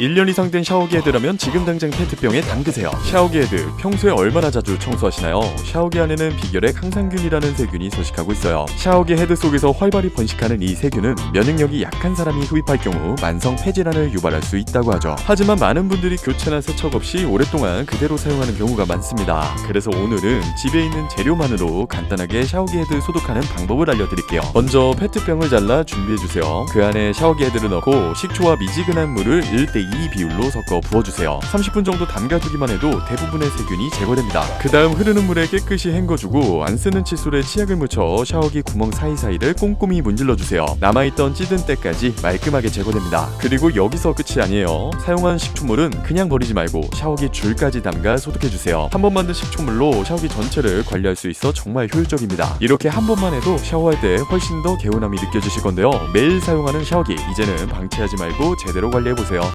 1년 이상 된 샤워기 헤드라면 지금 당장 페트병에 담그세요. 샤워기 헤드 평소에 얼마나 자주 청소하시나요? 샤워기 안에는 비결액 항상균이라는 세균이 서식하고 있어요. 샤워기 헤드 속에서 활발히 번식하는 이 세균은 면역력이 약한 사람이 흡입할 경우 만성 폐질환을 유발할 수 있다고 하죠. 하지만 많은 분들이 교체나 세척 없이 오랫동안 그대로 사용하는 경우가 많습니다. 그래서 오늘은 집에 있는 재료만으로 간단하게 샤워기 헤드 소독하는 방법을 알려드릴게요. 먼저 페트병을 잘라 준비해주세요. 그 안에 샤워기 헤드를 넣고 식초와 미지근한 물을 1대 2 비율로 섞어 부어주세요. 30분 정도 담가두기만 해도 대부분의 세균이 제거됩니다. 그 다음 흐르는 물에 깨끗이 헹궈주고 안 쓰는 칫솔에 치약을 묻혀 샤워기 구멍 사이사이를 꼼꼼히 문질러주세요. 남아있던 찌든 때까지 말끔하게 제거됩니다. 그리고 여기서 끝이 아니에요. 사용한 식초물은 그냥 버리지 말고 샤워기 줄까지 담가 소독해주세요. 한 번 만든 식초물로 샤워기 전체를 관리할 수 있어 정말 효율적입니다. 이렇게 한 번만 해도 샤워할 때 훨씬 더 개운함이 느껴지실 건데요. 매일 사용하는 샤워기 이제는 방치하지 말고 제대로 관리해보세요.